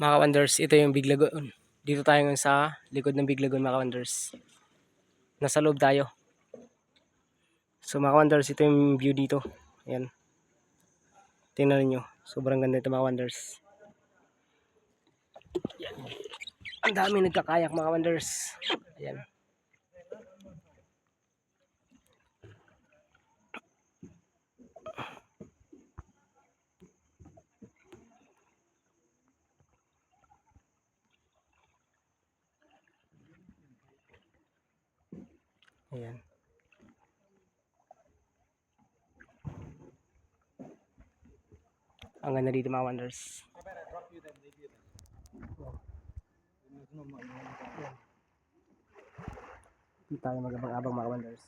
Mga wonders, ito yung Big Lagoon. Dito tayo ngayon sa likod ng Big Lagoon mga wonders. Nasa loob tayo. So mga wonders, ito yung view dito. Ayan. Tingnan niyo. Sobrang ganda ito mga wonders. Ang dami nagkakayak mga wonders. Ayan. Ayan. Ang ganda dito mga wonders. Dito tayo magabang-abang mga wonders.